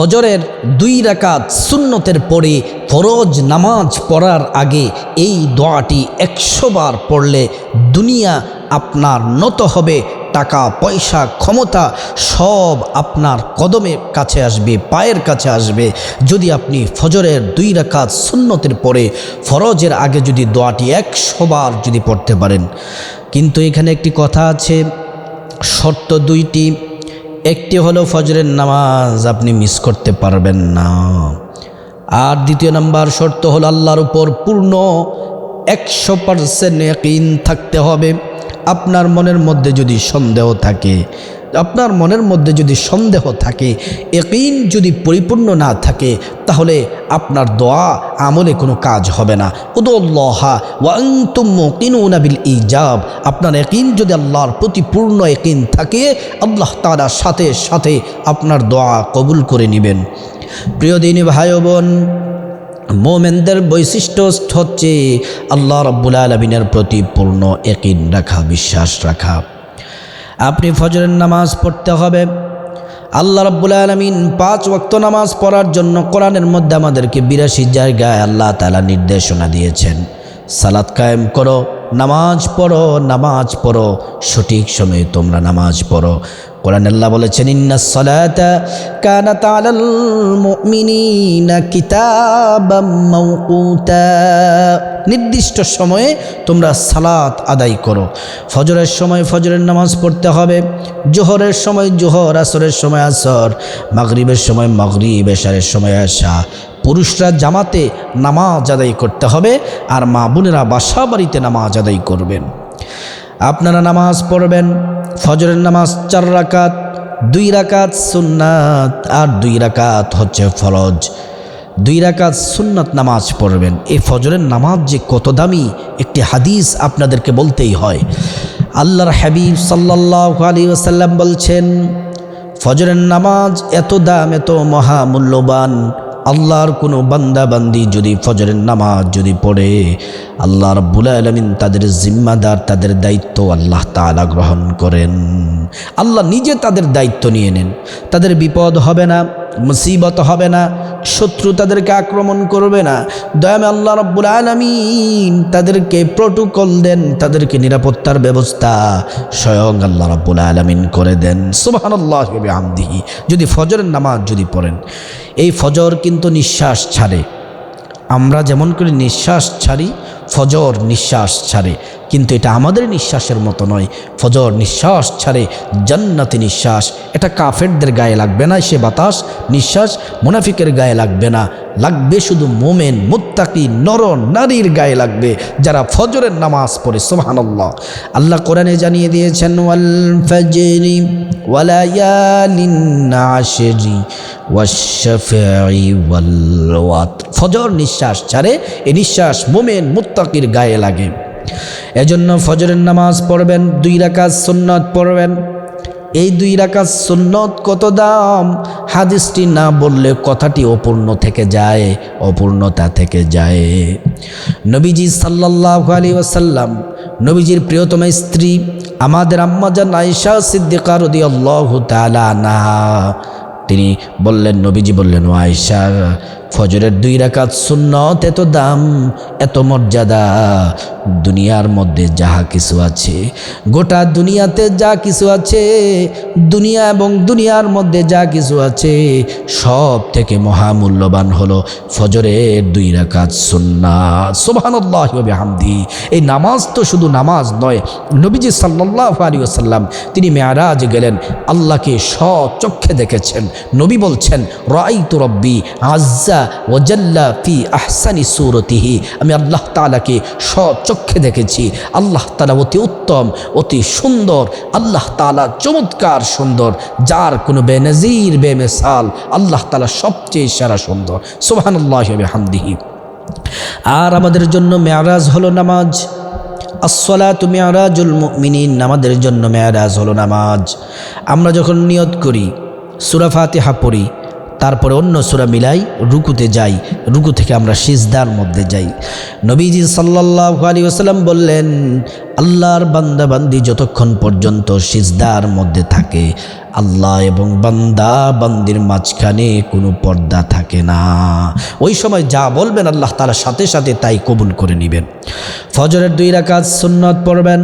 ফজরের দুই রাকাত সুন্নতের পরে ফরজ নামাজ পড়ার আগে এই দোয়াটি একশো বার পড়লে দুনিয়া আপনার নত হবে, টাকা, পয়সা, ক্ষমতা সব আপনার কদমের কাছে আসবে, পায়ের কাছে আসবে। যদি আপনি ফজরের দুই রাকাত সুন্নতের পরে ফরজের আগে যদি দোয়াটি একশো বার যদি পড়তে পারেন। কিন্তু এখানে একটি কথা আছে, শর্ত দুইটি। একটি হলো ফজরের নামাজ, আপনি মিস করতে পারবেন না। আর দ্বিতীয় নাম্বার শর্ত হলো আল্লাহর উপর পূর্ণ একশো পার্সেন্ট থাকতে হবে। আপনার মনের মধ্যে যদি সন্দেহ থাকে আপনার মনের মধ্যে যদি সন্দেহ থাকে একইন যদি পরিপূর্ণ না থাকে, তাহলে আপনার দোয়া আমলে কোনো কাজ হবে না। উদুল্লাহা ওয়াংতুমিনুনা বিল ইজাব। আপনার একইন যদি আল্লাহর প্রতি পূর্ণ একইন থাকে, আল্লাহ তারা সাথে সাথে আপনার দোয়া কবুল করে নেবেন। প্রিয় দিনী ভাই বোন, মোমেনদের বৈশিষ্ট্য হচ্ছে আল্লাহ রব্বুল আলমিনের প্রতি পূর্ণ একিন রাখা, বিশ্বাস রাখা। আপনি ফজরের নামাজ পড়তে হবে। আল্লাহ রব্বুল আলমিন পাঁচ ওক্ত নামাজ পড়ার জন্য কোরআনের মধ্যে আমাদেরকে বিরাশি জায়গায় আল্লাহ তালা নির্দেশনা দিয়েছেন। সালাদ কায়েম করো, নামাজ পড়ো নামাজ পড়ো, সঠিক সময়ে তোমরা নামাজ পড়ো। কোরআন আল্লাহ বলেছেন, ইন্না সালাতা কানাত আলাল মুমিনিনা কিতাবাম মাওকুতা। নির্দিষ্ট সময়ে তোমরা সালাত আদায় করো। ফজরের সময় ফজরের নামাজ পড়তে হবে, জোহরের সময় জোহর, আসরের সময় আসর, মাগরিবের সময় মাগরিব, এশারের সময় আসা পুরুষরা জামাতে নামাজ আদায় করতে হবে আর মা বোনেরা বাসা বাড়িতে নামাজ আদায় করবেন। আপনারা নামাজ পড়বেন ফজরের নামাজ চার রাকাত, দুই রাকাত সুন্নাত আর দুই রাকাত হচ্ছে ফরজ। দুই রাকাত সুন্নাত নামাজ পড়বেন। এই ফজরের নামাজ যে কত দামি একটি হাদিস আপনাদেরকে বলতেই হয়। আল্লাহর হাবিব সাল্লাহ আলী ওসাল্লাম বলছেন, ফজরের নামাজ এত দাম, এত মহামূল্যবান। আল্লাহর কোনো বান্দাবান্দি যদি ফজরের নামাজ যদি পড়ে, আল্লাহ রব্বুল আলমিন তাদের জিম্মাদার, তাদের দায়িত্ব আল্লাহ তালা গ্রহণ করেন। আল্লাহ নিজে তাদের দায়িত্ব নিয়ে নেন। তাদের বিপদ হবে না, মুসিবত হবে না শত্রু তাদেরকে আক্রমণ করবে না। দয়ামে আল্লাহ রব্বুল আলমিন তাদেরকে প্রোটোকল দেন, তাদেরকে নিরাপত্তার ব্যবস্থা স্বয়ং আল্লাহ রব্বুল আলমিন করে দেন। সুবাহান আল্লাহ আমদিহি যদি ফজরের নামাজ যদি পড়েন, এই ফজর কিন্তু নিঃশ্বাস ছাড়ে। আমরা যেমন করে নিঃশ্বাস ছাড়ি, ফজর নিঃশ্বাস ছাড়ে। কিন্তু এটা আমাদের নিঃশ্বাসের মতো নয়। ফজর নিঃশ্বাস ছাড়ে জান্নাতি নিঃশ্বাস। এটা কাফেরদের গায়ে লাগবে না, সে বাতাস, নিঃশ্বাস মুনাফিকের গায়ে লাগবে না। লাগবে শুধু মোমেন, মুত্তাকি, নর, নারীর গায়ে লাগবে, যারা ফজরের নামাজ পড়ে সোহানাল্লাহ আল্লাহ কোরআনে জানিয়ে দিয়েছেন ফজর নিঃশ্বাস ছাড়ে, এ নিঃশ্বাস মোমেন, মুত্তাকির গায়ে লাগে। এজন্য ফজরের নামাজ পড়বেন, দুই রাকাত সুন্নত পড়বেন। এই দুই রাকাত সুন্নত কত দাম? হাদিসটি না বললে কথাটি অপূর্ণ থেকে যায়, অপূর্ণতা থেকে যায়। নবীজি সাল্লাহ আলী ওসাল্লাম নবীজির প্রিয়তম স্ত্রী, আমাদের আম্মাজান আয়েশা সিদ্দিকা রদি আল্লাহ তালা তিনি বললেন, নবীজি বললেন, ও আয়েশা ফজরের দুই রাকাত সুন্নত, এত দাম, এত মর্যাদা। দুনিয়ার মধ্যে যাহা কিছু আছে, গোটা দুনিয়াতে যা কিছু আছে, দুনিয়া এবং দুনিয়ার মধ্যে যা কিছু আছে, সব থেকে মহামূল্যবান হলো ফজরের দুই রাকাত সুন্নাত। সোবাহান্লাহ হামদি এই নামাজ তো শুধু নামাজ নয়, নবীজি সাল্লাহ আলী আসাল্লাম তিনি মেয়ারাজ গেলেন, আল্লাহকে চক্ষে দেখেছেন। নবী বলছেন রাই তো রব্বি আজ্জা ওজাল্লা ফি আহসানি সুরতিহি। আমি আল্লাহ তালাকে চক্ষে দেখেছি। আল্লাহ তালা অতি উত্তম, অতি সুন্দর, আল্লাহ তালা চমৎকার সুন্দর, যার কোনো বেনজির, বেমেসাল আল্লাহ তালা সবচেয়ে সেরা সুন্দর। সোহানুল্লাহ হামদিহি আর আমাদের জন্য মেয়ারাজ হলো নামাজ। আসলা তুমি আরাজুল মিনিন আমাদের জন্য মেয়ারাজ হলো নামাজ। আমরা যখন নিয়ত করি সুরাফাতে পড়ি তারপরে অন্য সুরা মিলাই রুকুতে যাই। রুকু থেকে আমরা সিজদার মধ্যে যাই। নবীজি সাল্লাহ আলী ওসাল্লাম বললেন, আল্লাহর বান্দাবান্দি যতক্ষণ পর্যন্ত সিজদার মধ্যে থাকে, আল্লাহ এবং বান্দা বান্দির মাঝখানে কোনো পর্দা থাকে না। ওই সময় যা বলবেন আল্লাহ তালা সাথে সাথে তাই কবুল করে নেবেন। ফজরের দুই রাকাত সুন্নত পড়বেন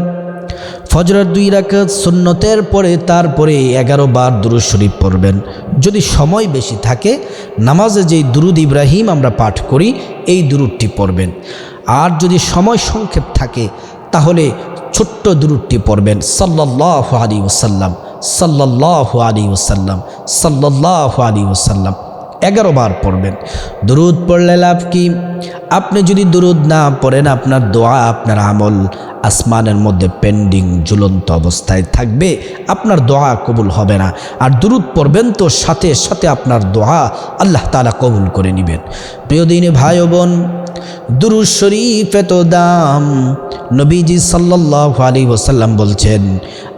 ফজরের দুই রাকাত সুন্নতের পরে তারপরে এগারো বার দুরুদ শরীফ পড়বেন। যদি সময় বেশি থাকে, নামাজে যেই দুরুদ ইব্রাহিম আমরা পাঠ করি, এই দুরুদটি পড়বেন। আর যদি সময় সংক্ষেপ থাকে, তাহলে ছোট্ট দুরুদটি পড়বেন। সাল্লাহ আলী ওসাল্লাম সাল্লাহ আলী ওসাল্লাম সাল্লাহ আলী ওসাল্লাম এগারো বার পড়বেন। দুরুদ পড়লে লাভ কি? আপনি যদি দুরুদ না পড়েন, আপনার দোয়া, আপনার আমল আসমানের মধ্যে পেন্ডিং ঝুলন্ত অবস্থায় থাকবে, আপনার দোয়া কবুল হবে না। আর দূরত পড়বেন তো সাথে সাথে আপনার দোয়া আল্লাহ তালা কবুল করে নেবেন। প্রিয় দিনে ভাই বোন দুরু শরীফ এত দাম নবীজি সাল্লাহ আলী ওসাল্লাম বলছেন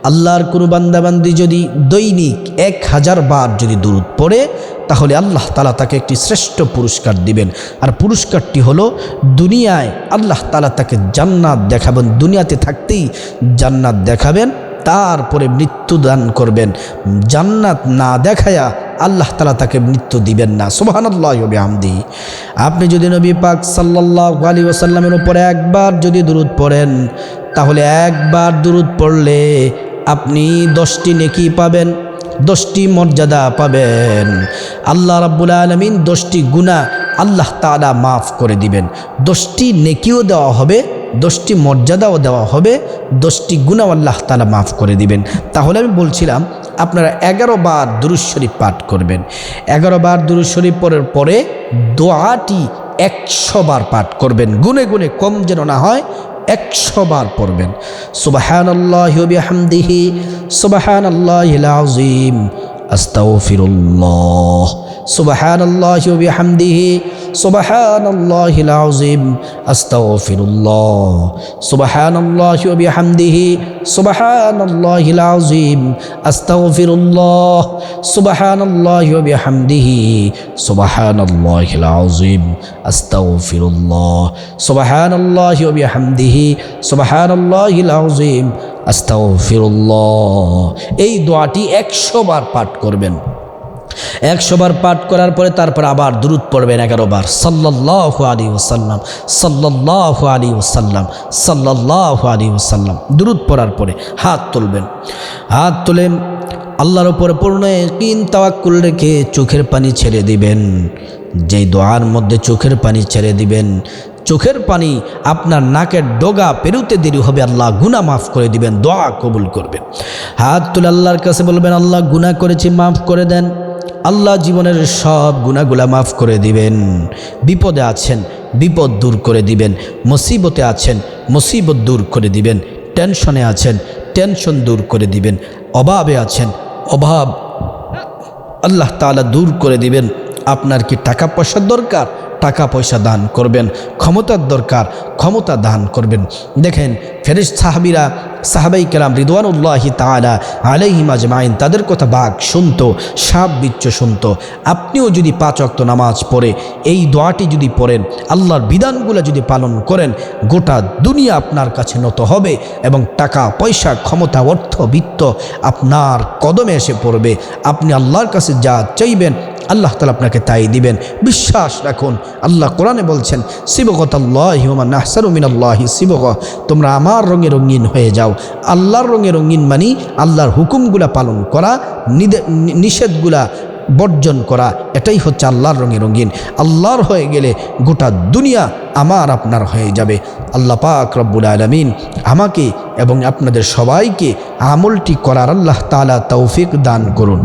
আল্লাহর কোনো বান্দাবান্দি যদি দৈনিক এক হাজার বার যদি দূরত পড়ে, তাহলে আল্লাহ তালা তাকে একটি শ্রেষ্ঠ পুরস্কার দিবেন। আর পুরস্কারটি হলো, দুনিয়ায় আল্লাহ তালা তাকে জান্নাত দেখাবেন, দুনিয়াতে থাকতেই জান্নাত দেখাবেন, তারপরে মৃত্যু দান করবেন। জান্নাত না দেখায়া আল্লাহ তালা তাকে মৃত্যু দিবেন না। সুবাহান্লাহ আমদি আপনি যদি নবী পাক সাল্লাহ আলী ওসাল্লামের উপরে একবার যদি দূরত পড়েন, তাহলে একবার দূরত পড়লে আপনি দশটি নেকি পাবেন, দশটি মর্যাদা পাবেন। আল্লাহ রাব্বুল আলমিন দশটি গুণা আল্লাহ তালা মাফ করে দিবেন। দশটি নেকিও দেওয়া হবে, দশটি মর্যাদাও দেওয়া হবে, দশটি গুণাও আল্লাহ তালা মাফ করে দিবেন। তাহলে আমি বলছিলাম, আপনারা এগারো বার দুরুজ শরীফ পাঠ করবেন। এগারো বার দুরুজ শরীফ পরের পরে দোয়াটি একশো বার পাঠ করবেন। গুনে গুনে কম যেন না হয় একশো বার পড়বেন। সুবাহান আল্লাহ হামদিহি সুবাহান আল্লাহ আজিম আস্তাগফিরুল্লাহ। সুবাহান আল্লাহ বিহামদিহি সুবাহান আল্লাহ আজিম আস্তাগফিরুল্লাহ। সুবাহান আল্লাহ বিহামদিহি সুবাহান আল্লাহ আজিম আস্তাগফিরুল্লাহ। সুবাহান আল্লাহ বিহামদিহি সুবাহান আল্লাহ আজিম আস্তাগফিরুল্লাহ। সুবাহান আল্লাহ বিহামদিহি সুবাহান আল্লাহ আজিম আস্তাগফিরুল্লাহ। এই দোয়াটি একশো বার পাঠ করবেন। একশো বার পাঠ করার পরে তারপর আবার দূরত পড়বেন এগারো বার সাল্লাহ আলী ওসাল্লাম সাল্লাহ আলী ওসাল্লাম সাল্লাহ আলী ওসাল্লাম দূরত পড়ার পরে হাত তুলবেন। হাত তুলে আল্লাহর উপরে পূর্ণ কিন তাওয়াক্কুল রেখে চোখের পানি ছেড়ে দিবেন। যেই দোয়ার মধ্যে চোখের পানি ছেড়ে দিবেন, চোখের পানি আপনার নাকের ডগা পেরুতে দেরি হবে, আল্লাহ গুনা মাফ করে দিবেন, দোয়া কবুল করবেন। হাত তুলে আল্লাহর কাছে বলবেন, আল্লাহ গুনাহ করেছি, মাফ করে দেন। আল্লাহ জীবনের সব গুণাগুলা মাফ করে দিবেন। বিপদে আছেন, বিপদ দূর করে দিবেন। মুসিবতে আছেন, মুসিবত দূর করে দিবেন। টেনশনে আছেন, টেনশন দূর করে দিবেন। অভাবে আছেন, অভাব আল্লাহ তালা দূর করে দিবেন। আপনার কি টাকা পয়সার দরকার? টাকা পয়সা দান করবেন, ক্ষমতার দরকার, ক্ষমতা দান করবেন। দেখেন ফেরিস সাহাবিরা, সাহাবাই কেরাম রিদওয়ানুল্লাহি তালা আলাইহিম আজমাইন তাদের কথা বাঘ শুনত, সাপ বিচ্ছ শুনত। আপনিও যদি পাঁচ অক্ত নামাজ পড়ে, এই দোয়াটি যদি পড়েন, আল্লাহর বিধানগুলো যদি পালন করেন, গোটা দুনিয়া আপনার কাছে নত হবে এবং টাকা, পয়সা, ক্ষমতা, অর্থ, বিত্ত আপনার কদমে এসে পড়বে। আপনি আল্লাহর কাছে যা চাইবেন আল্লাহ তালা আপনাকে তাই দিবেন। বিশ্বাস রাখুন, আল্লাহ কোরআনে বলছেন শিবগত আল্লাহ হুমান নাহসারুমিন আল্লাহি শিবগ তোমরা আমার রঙে রঙিন হয়ে যাও। আল্লাহর রঙে রঙিন মানি আল্লাহর হুকুমগুলা পালন করা নিষেধগুলা বর্জন করা, এটাই হচ্ছে আল্লাহর রঙে রঙিন। আল্লাহর হয়ে গেলে গোটা দুনিয়া আমার আপনার হয়ে যাবে। আল্লাহ পাক রব্বুল আলমিন আমাকে এবং আপনাদের সবাইকে আমলটি করার আল্লাহ তালা তৌফিক দান করুন।